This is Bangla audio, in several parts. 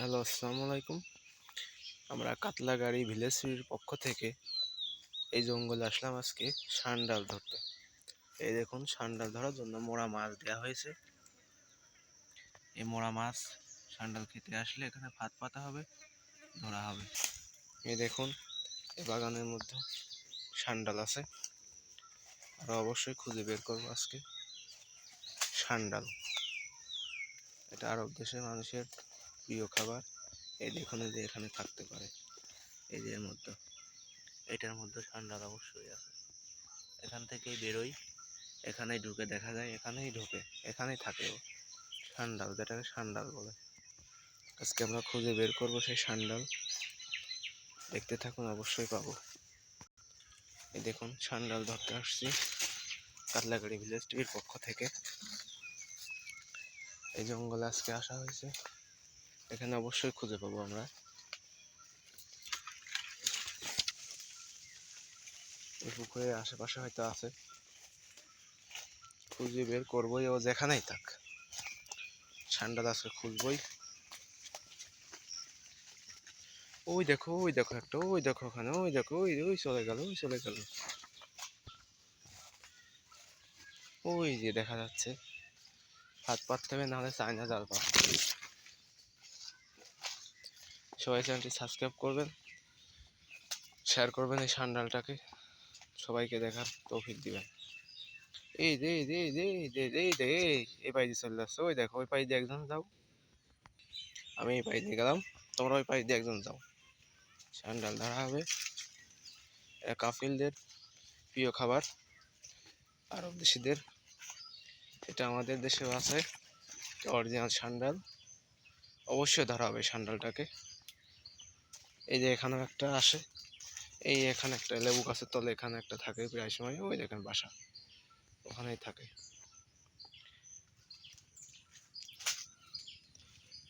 হ্যালো, আসসালামু আলাইকুম। আমরা কাতলাগাড়ি ভিলেজের পক্ষ থেকে এই জঙ্গলে আসলাম আজকে সান্ডাল ধরতে। এই দেখুন সান্ডাল ধরার জন্য মোড়া মাছ দেওয়া হয়েছে। এই মোড়া মাছ সান্ডাল খেতে আসলে এখানে ভাত পাতা হবে, ধরা হবে। এই দেখুন, এই বাগানের মধ্যে সান্ডাল আছে। আর অবশ্যই খুঁজে বের করব আজকে সান্ডাল এটা আরব দেশের মানুষের প্রিয় খাবার, এই দেখুন যে এখানে থাকতে পারে। এই যে এর মধ্যে, এটার মধ্যে সান্ডাল অবশ্যই আছে। এখান থেকেই বেরোই, এখানেই ঢুকে দেখা যায়, এখানেই ঢুকে, এখানেই থাকে ও। সান্ডাল, যেটাকে সান্ডাল বলে। আজকে আমরা খুঁজে বের করব সেই সান্ডাল। দেখতে থাকুন, অবশ্যই পাবো। এই দেখুন, সান্ডাল ধরতে আসছি কাতলাগাড়ি ভিলেজ টিভির পক্ষ থেকে। এই জঙ্গলে আজকে আসা হয়েছে। এখানে অবশ্যই খুঁজে পাবো আমরা। পুকুরের আশেপাশে হয়তো আছে। খুঁজে বের করবোই ও যেখানেই থাক। ঠান্ডা আজকে খুঁজবই ওই দেখো ওই দেখো একটা, ওই দেখো ওখানে, ওই দেখো, ওই ওই চলে গেল, ওই চলে গেল। ওই যে দেখা যাচ্ছে। হাত পাততে হবে, নাহলে চায়না জাল পা সবাই চ্যানেলটি সাবস্ক্রাইব করবেন শেয়ার করবেন এই সান্ডালটাকে সবাইকে দেখার তৌফিক দিবেন। এই দে দে দে দে দে দে, এই পাই দিয়ে চলে যাচ্ছে ওই দেখো, ওই পাই দিয়ে একজন যাও আমি এই পাই দিয়ে গেলাম তোমরা ওই পাই দিয়ে একজন যাও সান্ডাল ধরা হবে। এটা কাফিলদের প্রিয় খাবার আরব দেশিদের এটা আমাদের দেশেও আছে। Original sandal. অবশ্যই ধরা হবে সান্ডালটাকে। এই যে এখানেও একটা আসে। এই এখানে একটা লেবু গাছের তলে এখানে একটা থাকে প্রায় সময়, ওই দেখেন বাসা। ওখানেই থাকে।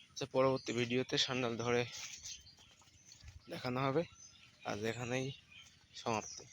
আচ্ছা পরবর্তী ভিডিওতে সান্ডাল ধরে দেখানো হবে। আর এখানেই সমাপ্তি।